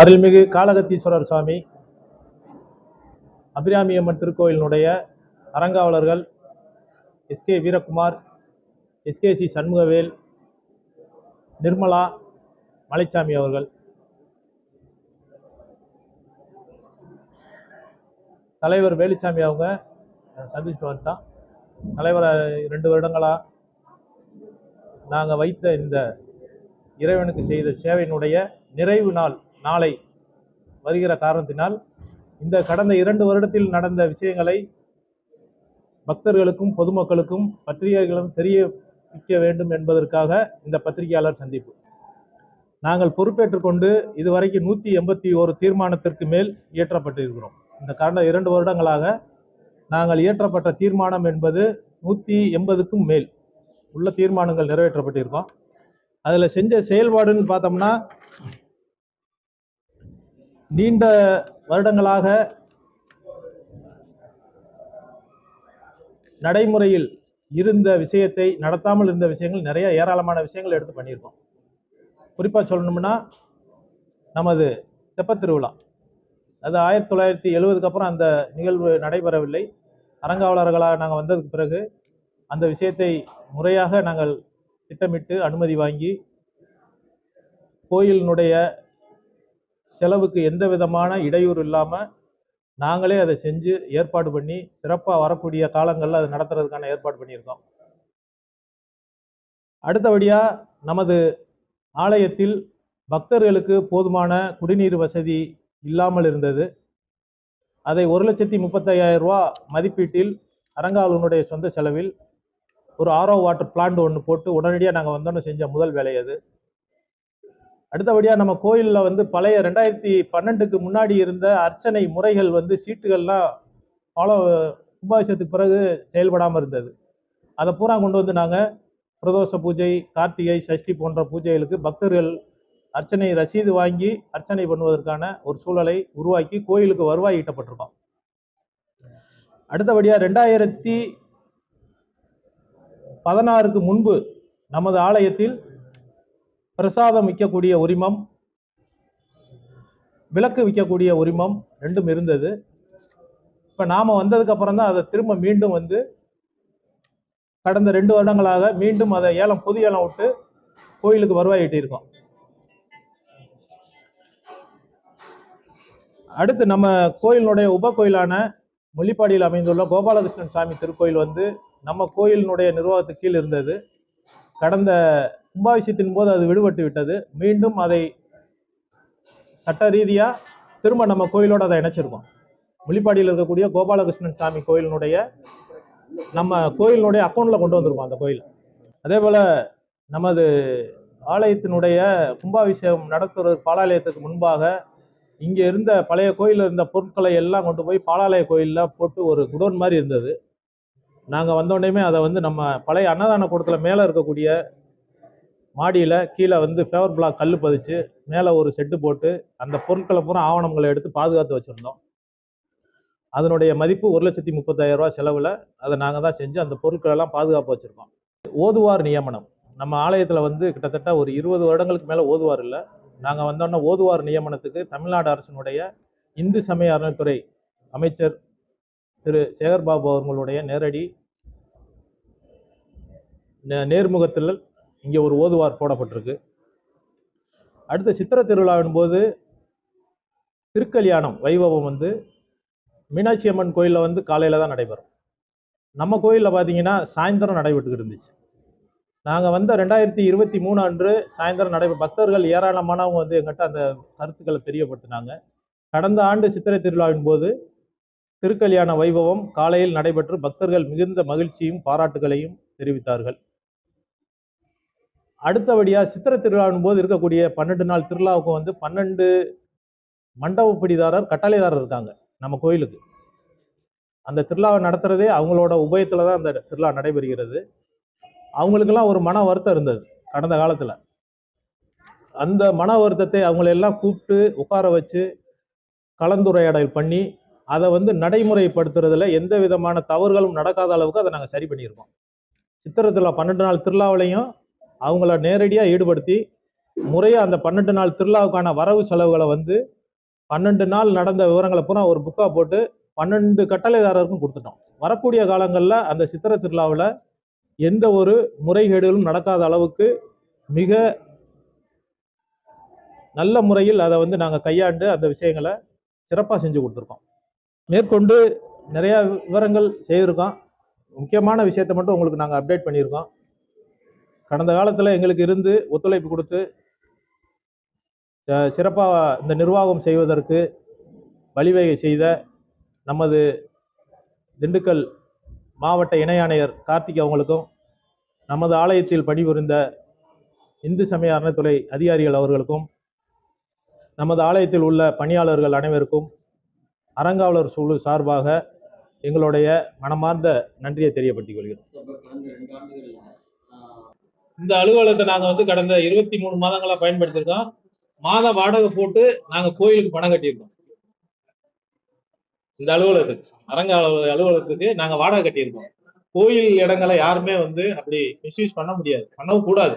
அருள்மிகு காலகத்தீஸ்வரர் சுவாமி அபிராமியம்மன் திருக்கோயிலினுடைய அறங்காவலர்கள் எஸ்கே வீரகுமார் எஸ்கேசி சண்முகவேல் நிர்மலா மலைச்சாமி அவர்கள். தலைவர் வேலுச்சாமி அவங்க சந்திச்சுட்டு வந்துட்டான். தலைவரை ரெண்டு வருடங்களா நாங்கள் வைத்த இந்த இறைவனுக்கு செய்த சேவையினுடைய நிறைவு நாள் நாளை வருகிற காரணத்தினால் இந்த கடந்த இரண்டு வருடத்தில் நடந்த விஷயங்களை பக்தர்களுக்கும் பொதுமக்களுக்கும் பத்திரிகைகளும் தெரிவிக்க வேண்டும் என்பதற்காக இந்த பத்திரிகையாளர் சந்திப்பு. நாங்கள் பொறுப்பேற்றுக் கொண்டு இதுவரைக்கும் நூற்றி எண்பத்தி ஒரு தீர்மானத்திற்கு மேல் இயற்றப்பட்டிருக்கிறோம். இந்த கடந்த இரண்டு வருடங்களாக நாங்கள் இயற்றப்பட்ட தீர்மானம் என்பது நூற்றி எண்பதுக்கும் மேல் உள்ள தீர்மானங்கள் நிறைவேற்றப்பட்டிருக்கோம். அதில் செஞ்ச செயல்பாடுன்னு பார்த்தோம்னா நீண்ட வருடங்களாக நடைமுறையில் இருந்த விஷயத்தை நடத்தாமல் இருந்த விஷயங்கள் நிறைய ஏராளமான விஷயங்கள் எடுத்து பண்ணியிருக்கோம். குறிப்பாக சொல்லணும்னா நமது தெப்பத் திருவிழா. அது ஆயிரத்தி தொள்ளாயிரத்தி எழுபதுக்கு அப்புறம் அந்த நிகழ்வு நடைபெறவில்லை. அறங்காவலர்களாக நாங்கள் வந்ததுக்கு பிறகு அந்த விஷயத்தை முறையாக நாங்கள் திட்டமிட்டு அனுமதி வாங்கி கோயிலினுடைய செலவுக்கு எந்த விதமான இடையூறு இல்லாமல் நாங்களே அதை செஞ்சு ஏற்பாடு பண்ணி சிறப்பாக வரக்கூடிய காலங்களில் அதை நடத்துறதுக்கான ஏற்பாடு பண்ணியிருக்கோம். அடுத்தபடியாக நமது ஆலயத்தில் பக்தர்களுக்கு போதுமான குடிநீர் வசதி இல்லாமல் இருந்தது. அதை ஒரு லட்சத்தி முப்பத்தையாயிரம் ரூபா மதிப்பீட்டில் அரங்காவலனுடைய சொந்த செலவில் ஒரு ஆரோ வாட்டர் பிளான்ட் ஒன்று போட்டு உடனடியாக நாங்கள் வந்தோன்னு செஞ்ச முதல் வேலை அது. அடுத்தபடியாக நம்ம கோயிலில் வந்து பழைய ரெண்டாயிரத்தி பன்னெண்டுக்கு முன்னாடி இருந்த அர்ச்சனை முறைகள் வந்து சீட்டுகள்லாம் ஃபாலோ கும்பாபிஷத்துக்கு பிறகு செயல்படாமல் இருந்தது. அதை பூரா கொண்டு வந்து நாங்கள் பிரதோஷ பூஜை கார்த்திகை சஷ்டி போன்ற பூஜைகளுக்கு பக்தர்கள் அர்ச்சனை ரசீது வாங்கி அர்ச்சனை பண்ணுவதற்கான ஒரு சூழலை உருவாக்கி கோயிலுக்கு வருவாய் ஈட்டப்பட்டிருக்கோம். அடுத்தபடியாக ரெண்டாயிரத்தி பதினாறுக்கு முன்பு நமது ஆலயத்தில் பிரசாதம் விற்கக்கூடிய உரிமம் விளக்கு விற்கக்கூடிய உரிமம் ரெண்டும் இருந்தது. இப்போ நாம் வந்ததுக்கு அப்புறம் தான் அதை திரும்ப மீண்டும் வந்து கடந்த ரெண்டு வருடங்களாக மீண்டும் அதை ஏலம் புது ஏலம் விட்டு கோயிலுக்கு வருவாய் ஈட்டியிருக்கோம். அடுத்து நம்ம கோயிலினுடைய உப கோயிலான முள்ளிப்பாடியில் அமைந்துள்ள கோபாலகிருஷ்ணன் சாமி திருக்கோயில் வந்து நம்ம கோயிலினுடைய நிர்வாகத்துக்கு கீழ் இருந்தது. கடந்த கும்பாபிஷேகத்தின் போது அது விடுபட்டு விட்டது. மீண்டும் அதை சட்ட ரீதியாக திரும்ப நம்ம கோயிலோட அதை இணைச்சிருக்கோம். முளிப்பாடியில் இருக்கக்கூடிய கோபாலகிருஷ்ணன் சாமி கோயிலினுடைய நம்ம கோயிலினுடைய அக்கௌண்ட்டில் கொண்டு வந்திருக்கோம் அந்த கோயில். அதே போல் நமது ஆலயத்தினுடைய கும்பாபிஷேகம் நடத்துறது பாலாலயத்துக்கு முன்பாக இங்கே இருந்த பழைய கோயிலில் இருந்த பொருட்களை எல்லாம் கொண்டு போய் பாலாலய கோயிலில் போட்டு ஒரு குடோன் மாதிரி இருந்தது. நாங்கள் வந்தோடனேமே அதை வந்து நம்ம பழைய அன்னதான கூடத்தில் மேலே இருக்கக்கூடிய மாடியில் கீழே வந்து ஃபேவர் பிளாக் கல் பதிச்சு மேலே ஒரு செட்டு போட்டு அந்த பொருட்களை பூரா ஆவணங்களை எடுத்து பாதுகாத்து வச்சுருந்தோம். அதனுடைய மதிப்பு ஒரு லட்சத்தி முப்பத்தாயிரம் ரூபா செலவில் அதை நாங்கள் தான் செஞ்சு அந்த பொருட்களெல்லாம் பாதுகாப்பு வச்சுருக்கோம். ஓதுவார் நியமனம். நம்ம ஆலயத்தில் வந்து கிட்டத்தட்ட ஒரு இருபது வருடங்களுக்கு மேலே ஓதுவார் இல்லை. நாங்கள் வந்தோன்னே ஓதுவார் நியமனத்துக்கு தமிழ்நாடு அரசினுடைய இந்து சமய அறநிலைத்துறை அமைச்சர் திரு சேகர்பாபு அவர்களுடைய நேரடி நே- நேர்முகத்தில் இங்கே ஒரு ஓதுவார் போடப்பட்டிருக்கு. அடுத்த சித்திரை திருவிழாவின் போது திருக்கல்யாணம் வைபவம் வந்து மீனாட்சி அம்மன் கோயிலில் வந்து காலையில் தான் நடைபெறும். நம்ம கோயிலில் பார்த்தீங்கன்னா சாயந்தரம் நடைபெற்றுக்கிட்டு இருந்துச்சு. நாங்கள் வந்த ரெண்டாயிரத்தி இருபத்தி மூணு அன்று சாயந்தரம் நடைபெற பக்தர்கள் ஏராளமானவங்க வந்து எங்கிட்ட அந்த கருத்துக்களை தெரியப்படுத்தினாங்க. கடந்த ஆண்டு சித்திரை திருவிழாவின் போது திருக்கல்யாண வைபவம் காலையில் நடைபெற்று பக்தர்கள் மிகுந்த மகிழ்ச்சியும் பாராட்டுகளையும் தெரிவித்தார்கள். அடுத்தபடியாக சித்திரை திருவிழாவின் போது இருக்கக்கூடிய பன்னெண்டு நாள் திருவிழாவுக்கு வந்து பன்னெண்டு மண்டப பிடிதாரர் கட்டளைதாரர் இருக்காங்க நம்ம கோயிலுக்கு. அந்த திருவிழாவை நடத்துறதே அவங்களோட உபயத்தில் தான் அந்த திருவிழா நடைபெறுகிறது. அவங்களுக்கெல்லாம் ஒரு மன வருத்தம் இருந்தது கடந்த காலத்தில். அந்த மன வருத்தத்தை அவங்களெல்லாம் கூப்பிட்டு உட்கார வச்சு கலந்துரையாடல் பண்ணி அதை வந்து நடைமுறைப்படுத்துறதுல எந்த விதமான தவறுகளும் நடக்காத அளவுக்கு அதை நாங்கள் சரி பண்ணியிருக்கோம். சித்திரை திருவிழா பன்னெண்டு நாள் திருவிழாவிலையும் அவங்கள நேரடியாக ஈடுபடுத்தி முறையாக அந்த பன்னெண்டு நாள் திருவிழாவுக்கான வரவு செலவுகளை வந்து பன்னெண்டு நாள் நடந்த விவரங்களை பூரா ஒரு புக்காக போட்டு பன்னெண்டு கட்டளைதாரருக்கும் கொடுத்துட்டோம். வரக்கூடிய காலங்களில் அந்த சித்திரை திருவிழாவில் எந்த ஒரு முறைகேடுகளும் நடக்காத அளவுக்கு மிக நல்ல முறையில் அதை வந்து நாங்கள் கையாண்டு அந்த விஷயங்களை சிறப்பாக செஞ்சு கொடுத்துருக்கோம். மேற்கொண்டு நிறையா விவரங்கள் செய்திருக்கோம். முக்கியமான விஷயத்தை மட்டும் உங்களுக்கு நாங்கள் அப்டேட் பண்ணியிருக்கோம். கடந்த காலத்தில் எங்களுக்கு இருந்து ஒத்துழைப்பு கொடுத்து சிறப்பாக இந்த நிர்வாகம் செய்வதற்கு வழிவகை செய்த நமது திண்டுக்கல் மாவட்ட இணை ஆணையர் கார்த்திக் அவங்களுக்கும் நமது ஆலயத்தில் பணிபுரிந்த இந்து சமய அறநிலைத்துறை அதிகாரிகள் அவர்களுக்கும் நமது ஆலயத்தில் உள்ள பணியாளர்கள் அனைவருக்கும் அறங்காவலர் குழு சார்பாக எங்களுடைய மனமார்ந்த நன்றியை தெரியப்படுத்திக் கொள்கிறோம். இந்த அலுவலகத்தை நாங்க வந்து கடந்த இருபத்தி மூணு மாதங்களா பயன்படுத்தியிருக்கோம். மாத வாடகை போட்டு நாங்க கோயிலுக்கு பணம் கட்டியிருக்கோம். இந்த அலுவலகத்துக்கு அரங்க அலுவலகத்துக்கு நாங்க வாடகை கட்டியிருக்கோம். கோயில் இடங்களை யாருமே வந்து அப்படி மிஸ்யூஸ் பண்ண முடியாது. பண்ணவும் கூடாது.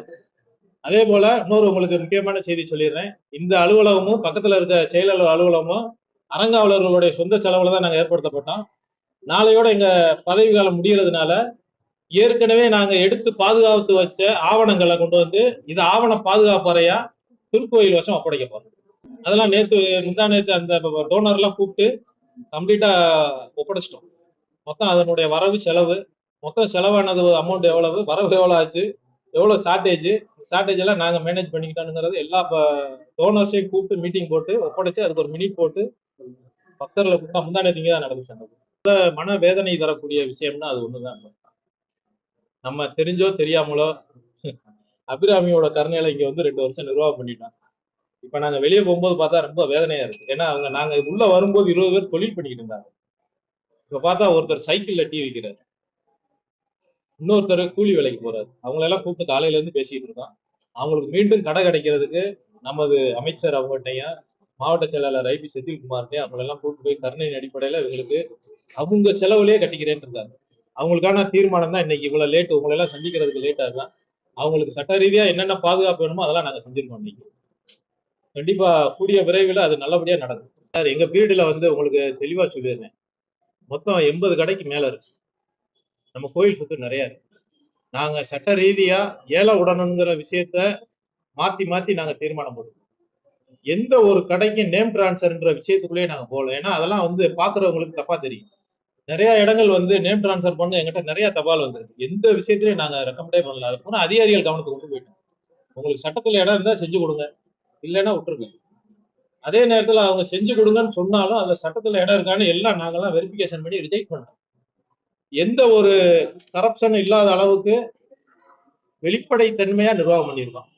அதே போல இன்னொரு உங்களுக்கு முக்கியமான செய்தி சொல்லிடுறேன். இந்த அலுவலகமும் பக்கத்துல இருக்க செயலாளர் அலுவலகமும் அரங்காவலர்களுடைய சொந்த செலவுல தான் நாங்க ஏற்படுத்தப்பட்டோம். நாளையோட எங்க பதவி காலம் முடியறதுனால ஏற்கனவே நாங்க எடுத்து பாதுகாத்து வச்ச ஆவணங்களை கொண்டு வந்து இது ஆவண பாதுகாப்பு அறையா திருக்கோயில் வசம் ஒப்படைக்க போறோம். அதெல்லாம் நேத்து முந்தா நேத்து அந்த டோனர் எல்லாம் கூப்பிட்டு கம்ப்ளீட்டா ஒப்படைச்சிட்டோம். மொத்தம் அதனுடைய வரவு செலவு மொத்தம் செலவானது அமௌண்ட் எவ்வளவு வரவு எவ்வளவு ஆச்சு எவ்வளவு ஷார்டேஜ் ஷார்டேஜ் எல்லாம் நாங்க மேனேஜ் பண்ணிக்கிட்டோங்கிறது எல்லா டோனர்ஸையும் கூப்பிட்டு மீட்டிங் போட்டு ஒப்படைச்சு அதுக்கு ஒரு மினிட் போட்டு பக்தர்களை கூப்பிட்டா முந்தா நேற்று இங்கே தான் நடந்துச்சு அந்த மன வேதனை தரக்கூடிய விஷயம்னா அது ஒண்ணுதான். நம்ம தெரிஞ்சோ தெரியாமலோ அபிராமியோட கருணையில இங்க வந்து ரெண்டு வருஷம் நிர்வாகம் பண்ணிட்டோம் இப்ப நாங்க வெளியே போகும்போது பார்த்தா ரொம்ப வேதனையா இருக்கு. ஏன்னா அவங்க நாங்க உள்ள வரும்போது இருபது பேர் தொழில் பண்ணிக்கிட்டு இருந்தாங்க. இப்ப பார்த்தா ஒருத்தர் சைக்கிள்ல டீ விற்கிறாரு இன்னொருத்தர் கூலி வேலைக்கு போறாரு. அவங்கள எல்லாம் கூப்பிட்டு காலையில இருந்து பேசிட்டு இருக்கோம். அவங்களுக்கு மீண்டும் கடை கிடைக்கிறதுக்கு நமது அமைச்சர் அவங்ககிட்டையும் மாவட்ட செயலாளர் ஐபி செந்தில்குமார்ட்டையும் அவங்களெல்லாம் கூப்பிட்டு போய் கருணையின் அடிப்படையில இவங்களுக்கு அவங்க செலவுலயே கட்டிக்கிறேன்னு இருந்தாங்க. அவங்களுக்கான தீர்மானம் தான் இன்னைக்கு. இவ்வளவு லேட் உங்களை எல்லாம் சந்திக்கிறதுக்கு லேட்டா தான் அவங்களுக்கு சட்ட ரீதியா என்னென்ன பாதுகாப்பு வேணுமோ அதெல்லாம் நாங்க செஞ்சிருக்கோம் இன்னைக்கு. கண்டிப்பா கூடிய விரைவில் அது நல்லபடியா நடக்கும். சார் எங்க பீரியட்ல வந்து உங்களுக்கு தெளிவா சொல்லிடுறேன் மொத்தம் எண்பது கடைக்கு மேல இருக்கு. நம்ம கோயில் சொத்து நிறைய இருக்கு. நாங்க சட்ட ரீதியா ஏழை உடனுங்கிற விஷயத்த மாத்தி மாத்தி நாங்க தீர்மானம் போடுவோம் எந்த ஒரு கடைக்கும் நேம் டிரான்ஸ்ஃபர்ன்ற விஷயத்துக்குள்ளேயே நாங்க போகல. ஏன்னா அதெல்லாம் வந்து பாக்குறவங்களுக்கு தப்பா தெரியும். நிறைய இடங்கள் வந்து நேம் டிரான்ஸ்ஃபர் பண்ண எங்கிட்ட நிறைய தபால் வந்திருக்கு. எந்த விஷயத்திலையும் நாங்க ரெக்கமெண்டே பண்ணல. அது போனா அதிகாரிகள் கவனத்துக்கு கொண்டு போயிட்டோம். உங்களுக்கு சட்டத்துல இடம் இருந்தா செஞ்சு கொடுங்க. இல்லைன்னா விட்டுருங்க. அதே நேரத்துல அவங்க செஞ்சு கொடுங்கன்னு சொன்னாலும் அந்த சட்டத்துல இடம் இருக்கான்னு எல்லாம் நாங்கெல்லாம் வெரிஃபிகேஷன் பண்ணி ரிஜெக்ட் பண்ணோம் எந்த ஒரு கரப்ஷன் இல்லாத அளவுக்கு வெளிப்படைத்தன்மையா நிர்வாகம் பண்ணியிருக்கோம்.